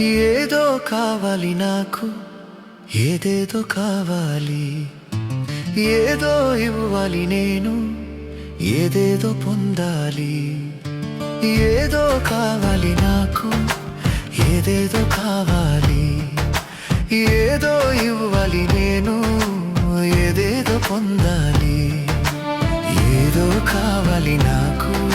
ఏదో కావాలి నాకు ఏదేదో కావాలి. ఏదో ఇవ్వాలి నేను ఏదేదో పొందాలి. ఏదో కావాలి నాకు ఏదేదో కావాలి. ఏదో ఇవ్వాలి నేను ఏదేదో పొందాలి. ఏదో కావాలి నాకు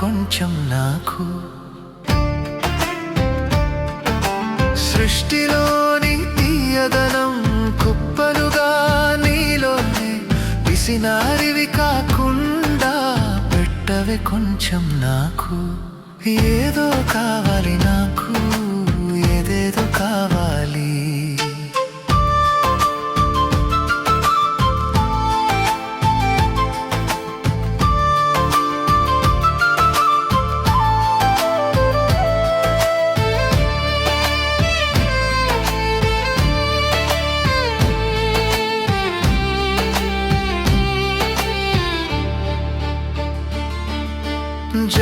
కొంచెం నాకు. సృష్టిలోని తీయదనం కుప్పలుగా నీలోనే విసినారివి కాకుండా పెట్టవే కొంచెం నాకు. ఏదో కావాలి నాకు.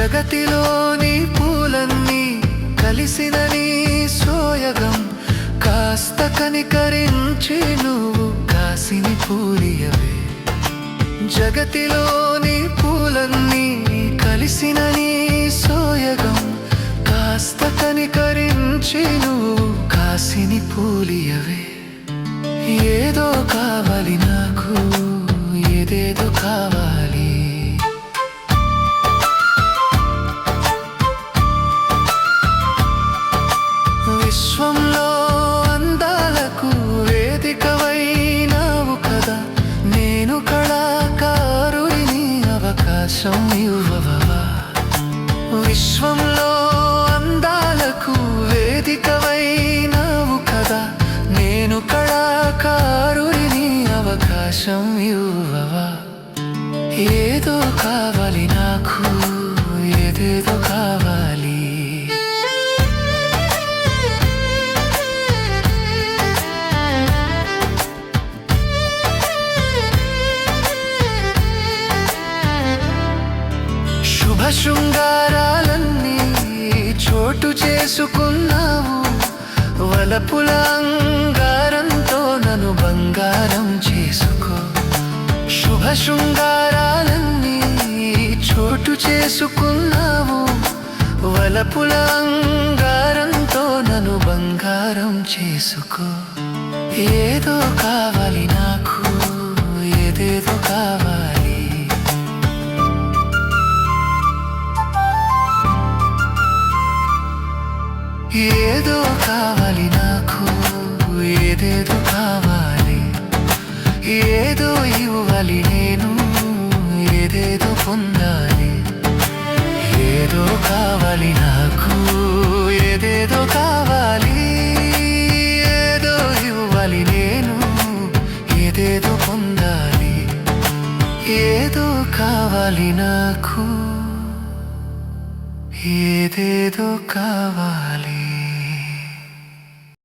జగతిలోని పూలన్నీ కలిసిన నీ సోయగం. కాస్త కనికరించి నువ్వు కాసిని పూరియవే జగతిలోని పూలన్నీ కలిసిన నీ సోయగం. కాస్త కనికరించి నువ్వు కాసిని పూలియవే. ఏదో కావాలి నాకు ఏదేదో కావాలి. అవకాశం ఇవ్వవా విశ్వంలో అందాలకు వేదికవైనావు కదా. నేను కళాకారుడిని అవకాశం ఇవ్వవా? ఏదో కావ శృంగారాలన్నీ చోటు చేసుకున్నావు. వలపుల అంగారంతో నన్ను బంగారం చేసుకో. శుభ శృంగారాలన్నీ చోటు చేసుకున్నావు. వలపుల అంగారంతో నన్ను బంగారం చేసుకో. ఏదో కావాలి నాకు ఏదేదో కావాలి. ఏదేదో పొందాలి ఏదో కావాలి నాకు ఏదేదో కావాలి. ఏదో ఇవ్వాలి నేను ఏదేదో పొందాలి. ఏదో కావాలి నాకు ఏదేదో కావాలి.